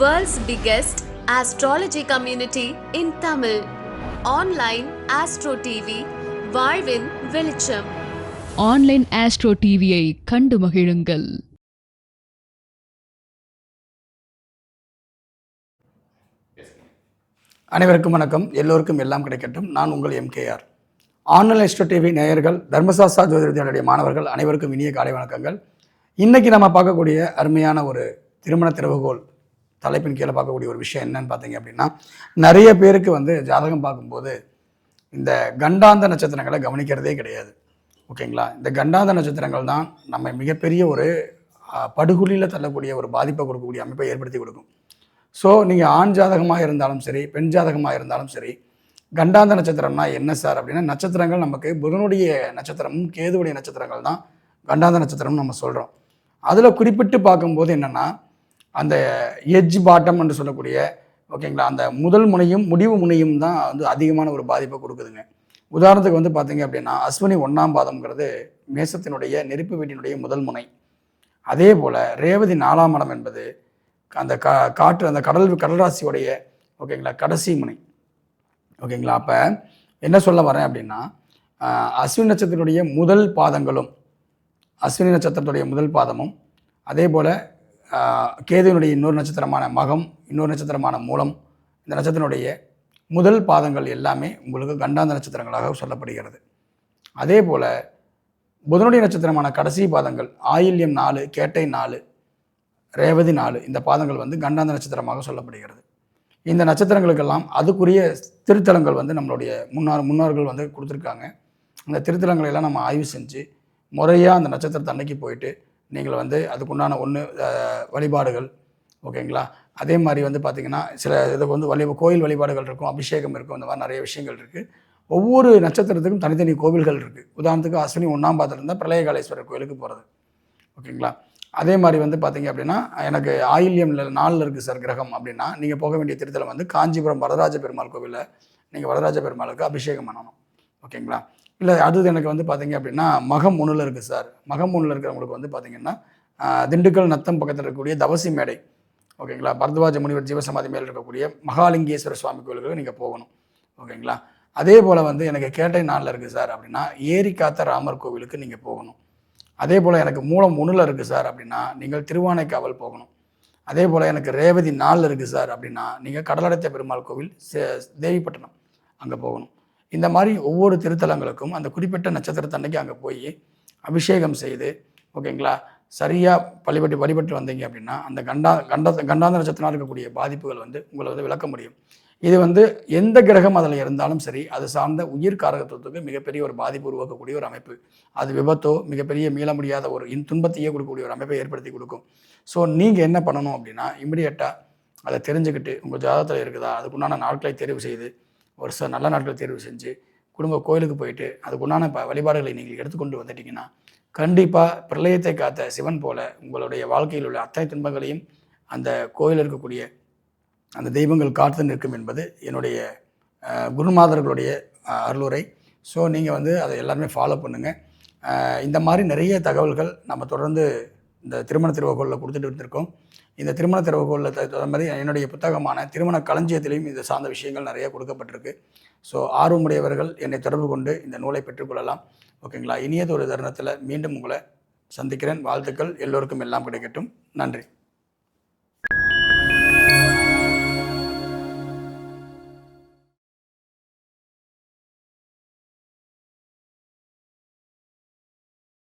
World's biggest astrology community in Tamil. Online Astro TV, வாழ்வின் வெளிச்சம். Online astro டிவியை கண்டு மகிழுங்கள். அனைவருக்கும் வணக்கம். எல்லோருக்கும் எல்லாம் கிடைக்கட்டும். நான் உங்கள் எம்கேஆர் ஆன்லைன் எஸ்டோ டிவி நேயர்கள் தர்மசாஸ்தா ஜோதிடத்தினுடைய மாணவர்கள் அனைவருக்கும் இனிய காலை வணக்கங்கள். இன்னைக்கு நம்ம பார்க்கக்கூடிய அருமையான ஒரு திருமண திறவுகோல் தலைப்பின் கீழே பார்க்கக்கூடிய ஒரு விஷயம் என்னன்னு பார்த்தீங்க அப்படின்னா நிறைய பேருக்கு வந்து ஜாதகம் பார்க்கும்போது இந்த கண்டாந்த நட்சத்திரங்களை கவனிக்கிறதே கிடையாது. ஓகேங்களா? இந்த கண்டாந்த நட்சத்திரங்கள் தான் நம்ம மிகப்பெரிய ஒரு படுகொலியில் தள்ளக்கூடிய ஒரு பாதிப்பை கொடுக்கக்கூடிய அமைப்பை ஏற்படுத்தி கொடுக்கும். ஸோ நீங்கள் ஆண் ஜாதகமாக இருந்தாலும் சரி பெண் ஜாதகமாக இருந்தாலும் சரி கண்டாந்த நட்சத்திரம்னா என்ன சார் அப்படின்னா நட்சத்திரங்கள் நமக்கு புதனுடைய நட்சத்திரமும் கேதுவுடைய நட்சத்திரங்கள் தான் கண்டாந்த நட்சத்திரம்னு நம்ம சொல்கிறோம் அதில் குறிப்பிட்டு பார்க்கும்போது என்னென்னா அந்த எஜ் பாட்டம் என்று சொல்லக்கூடிய ஓகேங்களா அந்த முதல் முனையும் முடிவு முனையும் தான் வந்து அதிகமான ஒரு பாதிப்பை கொடுக்குதுங்க. உதாரணத்துக்கு வந்து பார்த்தீங்க அப்படின்னா அஸ்வினி ஒன்றாம் பாதம்ங்கிறது மேசத்தினுடைய நெருப்பு வீட்டினுடைய முதல் முனை. அதே போல் ரேவதி நாலாம் மடம் என்பது அந்த கா காற்று அந்த கடல் கடல் ராசியோடைய ஓகேங்களா கடைசி முனை. ஓகேங்களா அப்போ என்ன சொல்ல வரேன் அப்படின்னா அஸ்வினி நட்சத்திரத்தினுடைய முதல் பாதங்களும் அஸ்வினி நட்சத்திரத்துடைய முதல் பாதமும் அதே போல் கேதுவினுடைய இன்னொரு நட்சத்திரமான மகம் இன்னொரு நட்சத்திரமான மூலம் இந்த நட்சத்திரனுடைய முதல் பாதங்கள் எல்லாமே உங்களுக்கு கண்டாந்த நட்சத்திரங்களாக சொல்லப்படுகிறது. அதே போல் புதனுடைய நட்சத்திரமான கடைசி பாதங்கள் ஆயில்யம் நாலு கேட்டை நாலு ரேவதி நாலு இந்த பாதங்கள் வந்து கண்டாந்த நட்சத்திரமாக சொல்லப்படுகிறது. இந்த நட்சத்திரங்களுக்கெல்லாம் அதுக்குரிய திருத்தலங்கள் வந்து நம்மளுடைய முன்னார் முன்னோர்கள் வந்து கொடுத்துருக்காங்க. அந்த திருத்தலங்களை எல்லாம் நம்ம ஆய்வு செஞ்சு முறையாக அந்த நட்சத்திரத்தை அன்னைக்கு போயிட்டு நீங்கள் வந்து அதுக்குண்டான ஒன்று வழிபாடுகள் ஓகேங்களா? அதே மாதிரி வந்து பார்த்திங்கன்னா சில இதுக்கு வந்து வழி கோயில் வழிபாடுகள் இருக்கும் அபிஷேகம் இருக்கும் இந்த மாதிரி நிறைய விஷயங்கள் இருக்குது ஒவ்வொரு நட்சத்திரத்துக்கும் தனித்தனி கோவில்கள் இருக்குது உதாரணத்துக்கு அஸ்வினி ஒன்றாம் பாதத்தில் இருந்தால் பிரளயகாலேஸ்வரர் கோயிலுக்கு போகிறது ஓகேங்களா? அதே மாதிரி வந்து பார்த்தீங்க அப்படின்னா எனக்கு ஆயில்யம்ல நாளில் இருக்குது சார் கிரகம் அப்படின்னா நீங்கள் போக வேண்டிய திருத்தலம் வந்து காஞ்சிபுரம் வரதராஜ பெருமாள் கோவிலில் நீங்கள் வரதராஜ பெருமாளுக்கு அபிஷேகம் பண்ணணும். ஓகேங்களா? இல்லை அது எனக்கு வந்து பார்த்தீங்க அப்படின்னா மகம் ஒன்றில் இருக்குது சார் மகம் ஒன்றில் இருக்கிறவங்களுக்கு வந்து பார்த்தீங்கன்னா திண்டுக்கல் நத்தம் பக்கத்தில் இருக்கக்கூடிய தவசி மேடை ஓகேங்களா? பரத்வாஜ முனிவர் ஜீவசமாதி மேலே இருக்கக்கூடிய மகாலிங்கேஸ்வர சுவாமி கோயிலுக்கு நீங்கள் போகணும் ஓகேங்களா? அதே போல் வந்து எனக்கு கேட்டை நாளில் இருக்குது சார் அப்படின்னா ஏரி காத்த ராமர் கோவிலுக்கு நீங்கள் போகணும். அதே போல் எனக்கு மூலம் ஒன்றில் இருக்குது சார் அப்படின்னா நீங்கள் திருவானைக்காவல் போகணும். அதே போல் எனக்கு ரேவதி நாளில் இருக்குது சார் அப்படின்னா நீங்கள் கடலடைத்த பெருமாள் கோவில் சே- தேவிப்பட்டினம் அங்கே போகணும். இந்த மாதிரி ஒவ்வொரு திருத்தலங்களுக்கும் அந்த குறிப்பிட்ட நட்சத்திரத்தன்னைக்கு அங்கே போய் அபிஷேகம் செய்து ஓகேங்களா? சரியாக வழிபட்டு வழிபட்டு வந்தீங்க அப்படின்னா அந்த கண்டா கண்ட கண்டாந்த நட்சத்திரமாக இருக்கக்கூடிய பாதிப்புகள் வந்து உங்களை வந்து விளக்க முடியும். இது வந்து எந்த கிரகம் அதில் இருந்தாலும் சரி அது சார்ந்த உயிர் காரகத்துவத்துக்கு மிகப்பெரிய ஒரு பாதிப்பு உருவாக்கக்கூடிய ஒரு அமைப்பு. அது விபத்தோ மிகப்பெரிய மீள முடியாத ஒரு இன் துன்பத்தையே கொடுக்கக்கூடிய ஒரு அமைப்பை ஏற்படுத்தி கொடுக்கும். ஸோ நீங்கள் என்ன பண்ணணும் அப்படின்னா இமிடியட்டாக அதை தெரிஞ்சுக்கிட்டு உங்கள் ஜாதகத்தில் இருக்குதா அதுக்குண்டான நாட்களை தெரிவு செய்து ஒரு சில நல்ல நாட்கள் தேர்வு செஞ்சு குடும்ப கோயிலுக்கு போயிட்டு அதுக்குண்டான ப வழிபாடுகளை நீங்கள் எடுத்துக்கொண்டு வந்துட்டீங்கன்னா கண்டிப்பாக பிரளயத்தை காத்த சிவன் போல உங்களுடைய வாழ்க்கையில் உள்ள அத்தனை துன்பங்களையும் அந்த கோயில் இருக்கக்கூடிய அந்த தெய்வங்கள் காத்து நிற்கும் என்பது என்னுடைய குருமாதர்களுடைய அருளுரை. ஸோ நீங்கள் வந்து அதை எல்லாருமே ஃபாலோ பண்ணுங்கள் இந்த மாதிரி நிறைய தகவல்கள் நம்ம தொடர்ந்து இந்த திருமண திருவகோலில் கொடுத்துட்டு இருந்திருக்கோம். இந்த திருமண திறவுகோளில் தகுந்த மாதிரி என்னுடைய புத்தகமான திருமண களஞ்சியத்திலையும் இது சார்ந்த விஷயங்கள் நிறைய கொடுக்கப்பட்டிருக்கு. ஸோ ஆர்வமுடையவர்கள் என்னை தொடர்பு கொண்டு இந்த நூலை பெற்றுக்கொள்ளலாம் ஓகேங்களா? இனியதொரு தருணத்தில் மீண்டும் உங்களை சந்திக்கிறேன். வாழ்த்துக்கள். எல்லோருக்கும் எல்லாம் கிடைக்கட்டும். நன்றி.